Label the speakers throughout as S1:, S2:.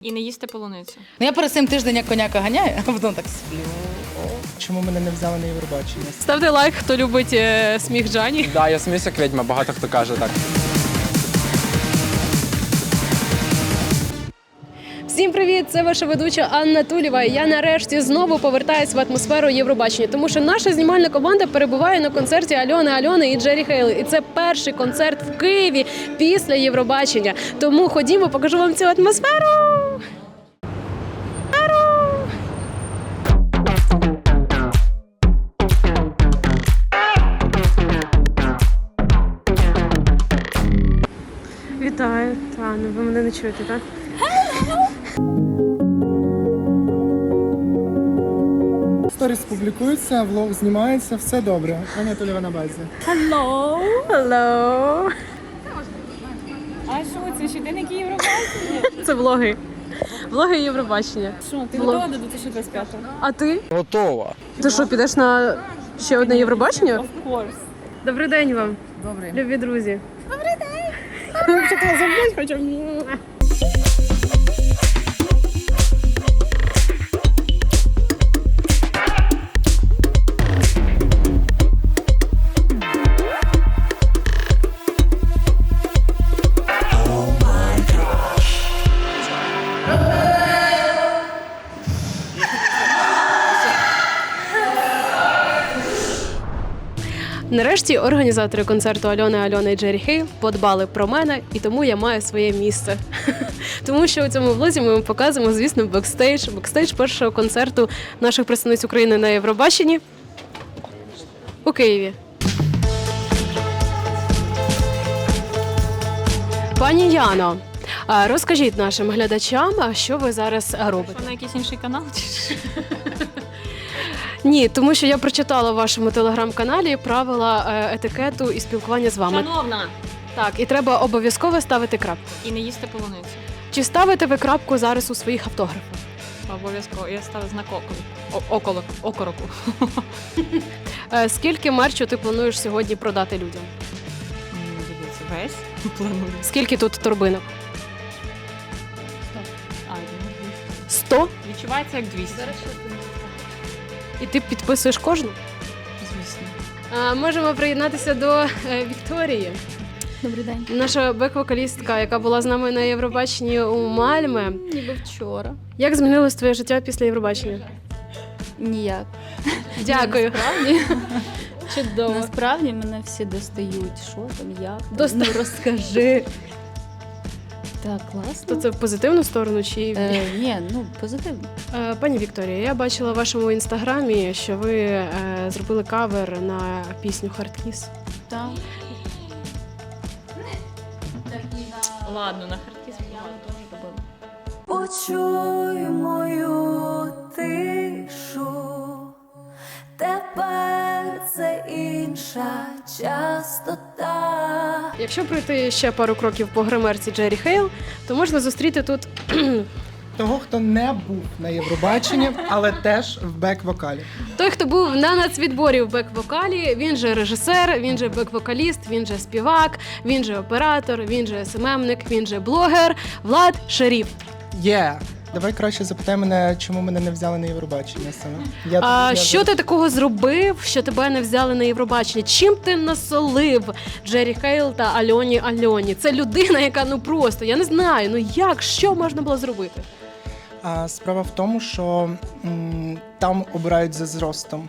S1: І не їсти полуницю.
S2: Ну я перед цим тиждень як коняка ганяю, а потім так сплю.
S3: Чому мене не взяли на Євробачення?
S4: Ставте лайк, хто любить е, сміх Джані.
S5: Да, я сміюся як ведьма, багато хто каже так.
S4: Всім привіт! Це ваша ведуча Анна Тулєва. Я нарешті знову повертаюсь в атмосферу Євробачення, тому що наша знімальна команда перебуває на концерті Альони Альони і Джері Хейл. І це перший концерт в Києві після Євробачення. Тому ходімо, покажу вам цю атмосферу. Вітаю, та ну ви мене не чуєте, так?
S3: Сторіс публікується, влог знімається, все добре. Аня Толєва на базі.
S4: Hello.
S1: А що це? Ще ти Євробачення?
S4: Це влоги. Влоги Євробачення.
S1: Що, ти
S4: Влог.
S1: готова до 2025-го?
S4: А ти?
S5: Готова.
S4: Ти що, підеш на ще одне Євробачення?
S1: Of course.
S4: Добрий день вам.
S2: Добре.
S4: Любі друзі. Добрий день. Хоча б. Нарешті організатори концерту Альони Альони і Джері Хейл подбали про мене, і тому я маю своє місце. тому що у цьому влозі ми вам показуємо, звісно, бекстейдж, бекстейдж першого концерту наших представниць України на Євробаченні у Києві. Пані Яно, розкажіть нашим глядачам, що ви зараз робите?
S1: На якийсь інший канал?
S4: Ні, тому що я прочитала в вашому телеграм-каналі правила е, етикету і спілкування з вами.
S1: Шановна!
S4: Так, і треба обов'язково ставити крапку.
S1: І не їсти полуницю.
S4: Чи ставите ви крапку зараз у своїх автографах?
S1: Обов'язково. Я ставлю знак около. О- около. Окороку.
S4: Е, скільки мерчу ти плануєш сьогодні продати людям?
S1: М, Дивіться, весь планую.
S4: Скільки тут торбинок?
S1: А, ну, 200.
S4: Сто?
S1: Відчувається як 200.
S4: І ти підписуєш кожну?
S1: Звісно.
S4: А, можемо приєднатися до е, Вікторії.
S6: Добрий день.
S4: Наша бек-вокалістка, яка була з нами на Євробаченні у Мальме.
S6: Ніби вчора.
S4: Як змінилось твоє життя після Євробачення?
S6: Ніяк.
S4: Дякую.
S6: Насправді,
S4: Чудово.
S6: насправді мене всі достають. Що там, як? там?
S4: Доста-
S6: Ну, розкажи. Так, класно.
S4: То це в позитивну сторону чи
S6: Е, ні, ну позитивно.
S4: Е, Пані Вікторія, я бачила в вашому інстаграмі, що ви е, зробили кавер на пісню Хардкіс.
S6: Так.
S1: Ладно, на хардкіс теж робила.
S7: Почуй мою тишу, тепер це інша частота.
S4: Якщо пройти ще пару кроків по гримерці Джері Хейл, то можна зустріти тут
S3: Того, хто не був на Євробаченні, але теж в бек-вокалі.
S4: той, хто був на нацвідборі в бек-вокалі. Він же режисер, він же бек-вокаліст, він же співак, він же оператор, він же СММник, він же блогер. Влад Шеріф.
S3: Є. Давай краще запитай мене, чому мене не взяли на Євробачення саме. Я,
S4: А
S3: я
S4: що
S3: зараз-
S4: ти такого зробив, що тебе не взяли на Євробачення? Чим ти насолив Джері Хейл та Альоні Альоні? Це людина, яка ну просто я не знаю. Ну як що можна було зробити?
S3: А, справа в тому, що м, там обирають за зростом.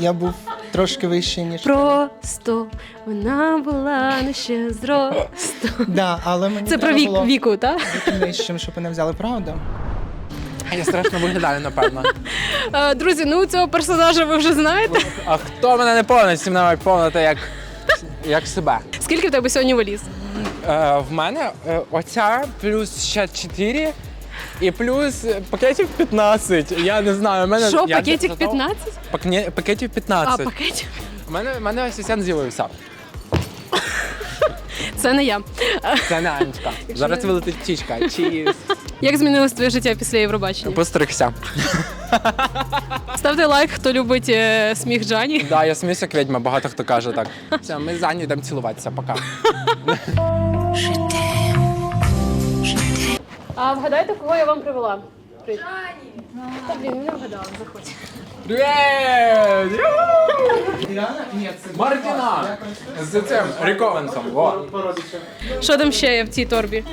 S3: Я був трошки вищий, ніж.
S4: Просто вона була не ще зросту.
S3: Да, але мені
S4: Це про
S3: треба
S4: вік
S3: було
S4: віку, так?
S3: бути нижчим, щоб мене взяли, правда?
S5: Я страшно виглядаю, напевно.
S4: Е, Друзі, ну цього персонажа ви вже знаєте.
S5: А хто мене не повнить, всім навіть повнити як, як себе.
S4: Скільки в тебе сьогодні валіз?
S5: Е, в мене е, оця плюс ще 4 і плюс пакетів 15. Я не знаю, у мене
S4: Що,
S5: я зато-
S4: 15?
S5: Пакне- пакетів
S4: А,
S5: 15.
S4: пакетів.
S5: У мене, у мене асистент з'явився.
S4: Це не я.
S5: Це не Анечка. Зараз вилетить птічка. Чи
S4: Як змінилось твоє життя після Євробачення?
S5: постригся.
S4: Ставте лайк, хто любить е, сміх Джані.
S5: Да, я сміюся як відьма, багато хто каже так. Все, ми за йдемо цілуватися, пока.
S4: А вгадайте, кого я вам привела? Привіт. Та блін, не вгадала, заходь.
S5: Привіт! Мартіна! З цим Ріковенсом. Во.
S4: Що там ще є в цій торбі?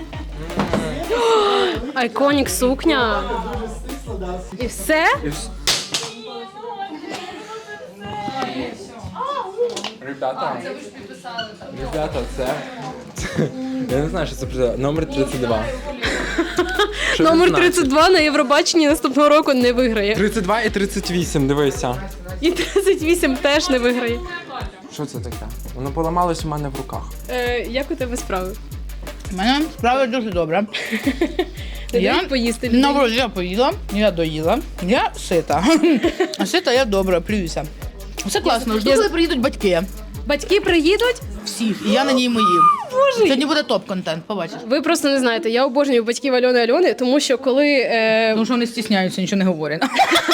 S4: Айконік сукня. І все?
S5: І вс- Ребята, ребята, це... Я не знаю, що це буде. Номер 32.
S4: Номер 32 на Євробаченні наступного року не виграє.
S5: 32 і 38, дивися.
S4: І 38 теж не виграє.
S5: Що це таке? Воно поламалось у мене в руках.
S4: Е, як у тебе справи?
S2: У мене справа дуже добре.
S4: Ти
S2: Я-
S4: дають поїсти?
S2: Наоборот, я поїла, я доїла, я сита. А сита я добре, плююся. Все класно, жду, коли приїдуть батьки.
S4: Батьки приїдуть?
S2: Всіх, і я на ній мої. Сьогодні буде топ-контент, побачиш.
S4: Ви просто не знаєте, я обожнюю батьків Альони Альони, тому що коли. Е,
S2: Тому що вони стісняються, нічого не говорять.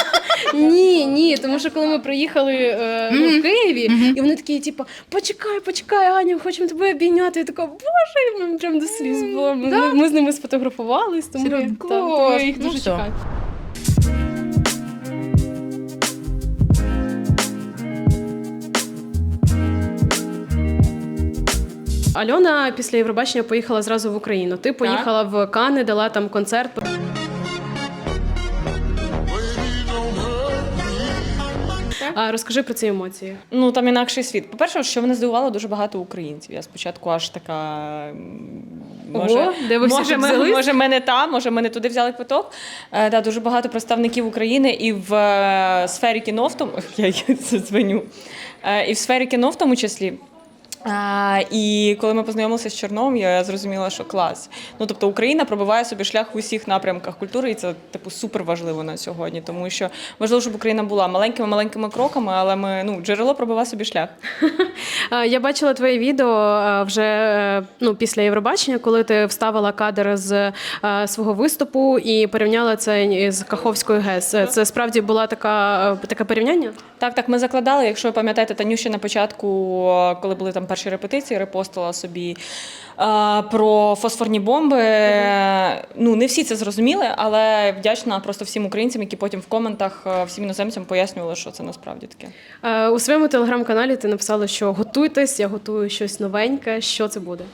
S4: ні, ні, тому що коли ми приїхали е, ну, в Києві, і вони такі, типу, почекай, почекай, Аня, хочемо тебе обійняти. Я така, боже, і прям до сліз було. Ми, ми з ними сфотографувались, тому, я їх
S2: Ну
S4: дуже чекаю. Альона після Євробачення поїхала зразу в Україну. Ти поїхала в Канни, дала там концерт. А, розкажи про ці емоції.
S1: Ну там інакший світ. По-перше, що мене здивувало дуже багато українців. Я спочатку аж така. Може,
S4: Ого, де ви
S1: може, ми, може, ми не там, може, ми не туди взяли квиток. Е, да, дуже багато представників України і в е, сфері кіно, в тому я їй це дзвоню. Е, і в сфері кіно в тому числі. А, і коли ми познайомилися з Чорновим, я зрозуміла, що клас. Ну тобто Україна пробиває собі шлях в усіх напрямках культури, і це типу супер важливо на сьогодні, тому що важливо, щоб Україна була маленькими маленькими кроками, але ми ну джерело пробиває собі шлях.
S4: Я бачила твоє відео вже ну, після Євробачення, коли ти вставила кадр з свого виступу і порівняла це з Каховською ГЕС. Е, Це справді була така е, таке порівняння?
S1: Так, так, ми закладали. Якщо ви пам'ятаєте, Танюші на початку, коли були там перші репетиції, репостила собі е, про фосфорні бомби. Ну, не всі це зрозуміли, але вдячна просто всім українцям, які потім в коментах е, всім іноземцям пояснювали, що це насправді таке.
S4: Е, У своєму телеграм-каналі ти написала, що готуйтесь, я готую щось новеньке. Що це буде?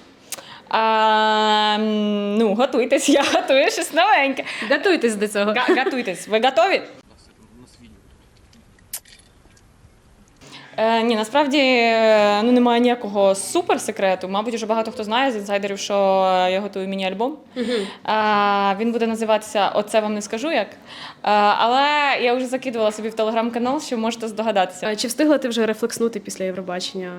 S1: А, ну, готуйтесь, я готую щось новеньке.
S4: Готуйтесь до цього.
S1: Га- Готуйтесь. Ви готові? Е, ні, насправді е, ну, немає ніякого суперсекрету. Мабуть, вже багато хто знає з інсайдерів, що я готую міні-альбом. Е, він буде називатися Оце вам не скажу як. Е, але я вже закидувала собі в телеграм-канал, що можете здогадатися.
S4: А Чи встигла ти вже рефлекснути після Євробачення?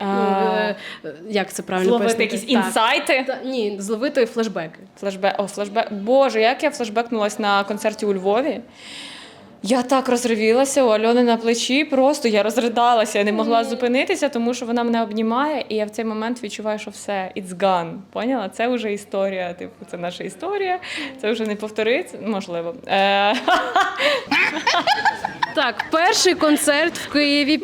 S1: Е,
S4: Ну, е, Як це правильно
S1: Зловити
S4: пояснити?
S1: якісь
S4: Так.
S1: інсайти.
S4: Та, ні, зловити флешбеки.
S1: Флешбек, о, флешбек. Боже, як я флешбекнулась на концерті у Львові. Я так розривілася у Альони на плечі, просто я розридалася, я не могла зупинитися, тому що вона мене обнімає, і я в цей момент відчуваю, що все, it's gone. Поняла? Це вже історія. Типу, це наша історія, це вже не повториться, можливо. Е,
S4: Так, перший концерт в Києві.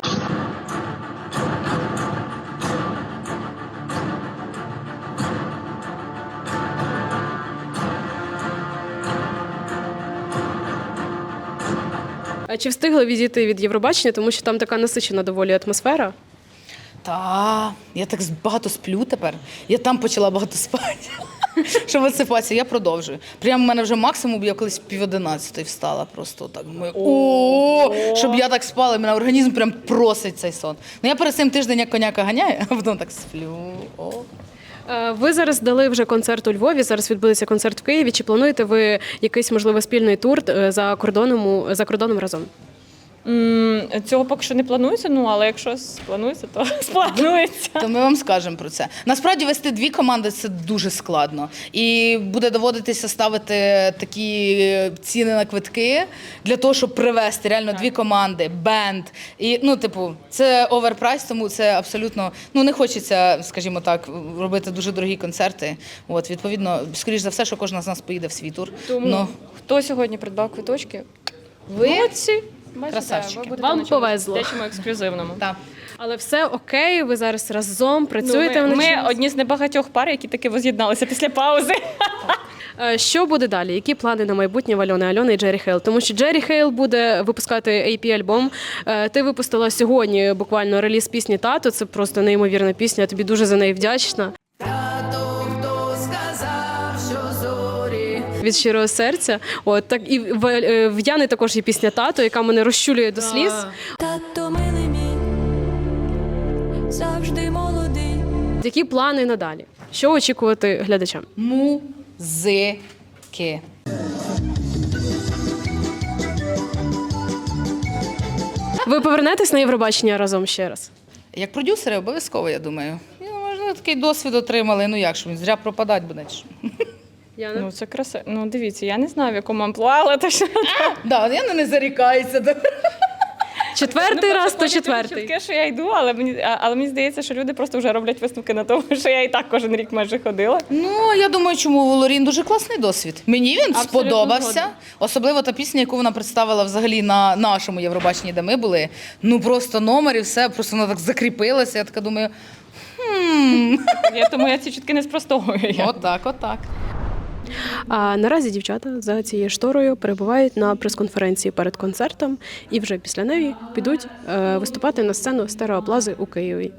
S4: А Чи встигли відійти від Євробачення, тому що там така насичена доволі атмосфера?
S2: Та, я так багато сплю тепер. Я там почала багато спати. Щоб висипатися, я продовжую. Прямо в мене вже максимум, я колись пів одинадцятої встала. Просто так. О, щоб я так спала, мене організм прям просить цей сон. Ну я перед цим тиждень як коняка ганяю, а потім так сплю. О.
S4: Е, Ви зараз дали вже концерт у Львові. Зараз відбудеться концерт в Києві. Чи плануєте ви якийсь можливо спільний тур е, за кордоном за кордоном разом?
S1: Цього поки що не планується, ну але якщо спланується, то спланується.
S2: То ми вам скажемо про це. Насправді вести дві команди це дуже складно. І буде доводитися ставити такі ціни на квитки для того, щоб привести реально дві команди, бенд. І ну, типу, це оверпрайс, тому це абсолютно ну не хочеться, скажімо так, робити дуже дорогі концерти. От, відповідно, скоріш за все, що кожна з нас поїде в свій тур.
S1: Тому
S2: Ну,
S1: хто сьогодні придбав квиточки?
S2: ви
S1: Молодці.
S2: Красавчики.
S4: Вам повезло.
S1: Дечому ексклюзивному.
S2: так.
S4: Але все окей, ви зараз разом
S1: Ну,
S4: працюєте
S1: ми, ми одні з небагатьох пар, які таки воз'єдналися після паузи.
S4: Е, Що буде далі? Які плани на майбутнє в Альони Альони і Джері Хейл? Тому що Джері Хейл буде випускати AP-альбом. Е, Ти випустила сьогодні буквально реліз пісні Тато. Це просто неймовірна пісня. Я тобі дуже за неї вдячна. Від щирого серця. От так і в, е, в Яни також є пісня Тато, яка мене розчулює до сліз.
S7: Тато милий мій, завжди молодий.
S4: Які плани надалі? Що очікувати глядачам?
S2: Музики.
S4: Ви повернетесь на Євробачення разом ще раз?
S2: Як продюсери обов'язково, я думаю. Ну, можливо, такий досвід отримали. Ну як ж він зря пропадати буде?
S4: Яна?
S1: Ну це красиво. Ну дивіться, я не знаю, в якому амплуа, але то що
S2: Да, я не зарікаюся.
S4: Четвертий раз, то четвертий.
S1: чутки, що я йду, але мені а- але мені здається, що люди просто вже роблять висновки на тому, що я і так кожен рік майже ходила.
S2: Ну, я думаю, чому у Лорін дуже класний досвід. Мені він
S1: Абсолютно
S2: сподобався.
S1: згодна.
S2: Особливо та пісня, яку вона представила взагалі на нашому Євробаченні, де ми були. Ну просто номер і все, просто вона так закріпилася. Я така думаю, хм,
S1: Я тому я ці чутки не спростовую. Я-
S2: отак, отак.
S4: А наразі дівчата за цією шторою перебувають на прес-конференції перед концертом і вже після неї підуть е, виступати на сцену стереоплази у Києві.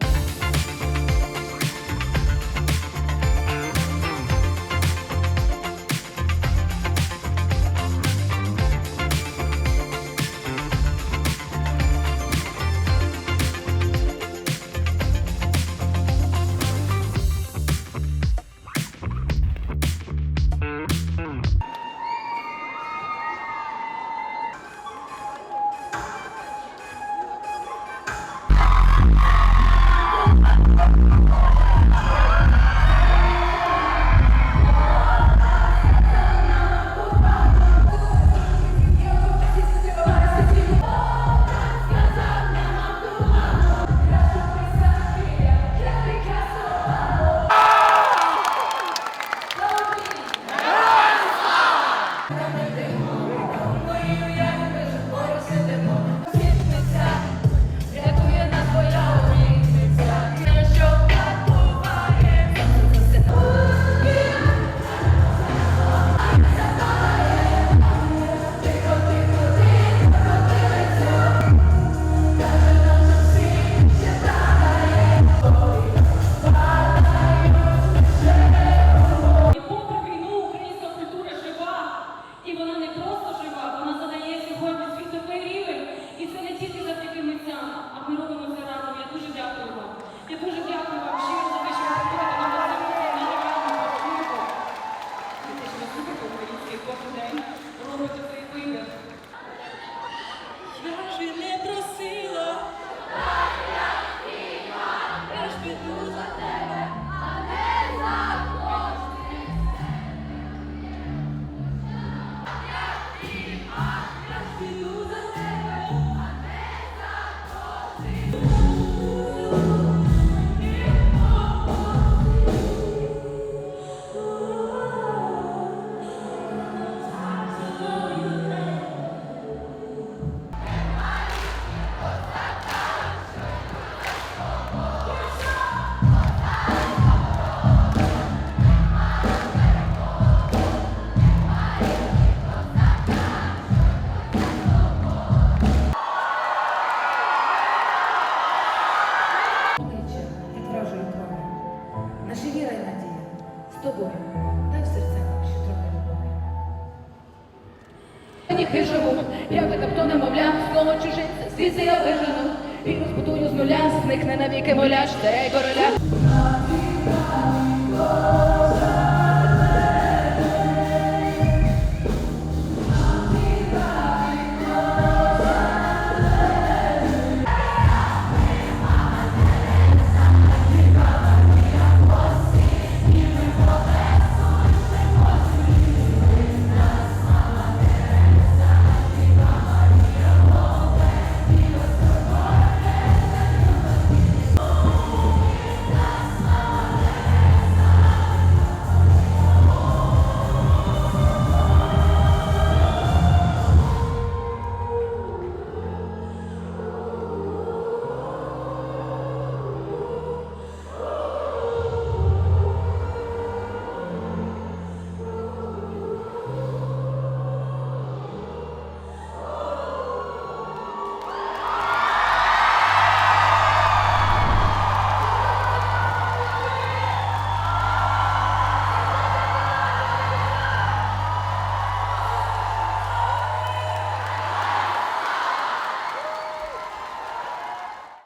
S8: Віра й надія з тобою. Дай в серцях ще трохи любові.
S9: Ніхи живу, як би хто немовля, знову чужинця, звідси я вижену, і розбудую з нуля, зникне навіки моляж, цей короля.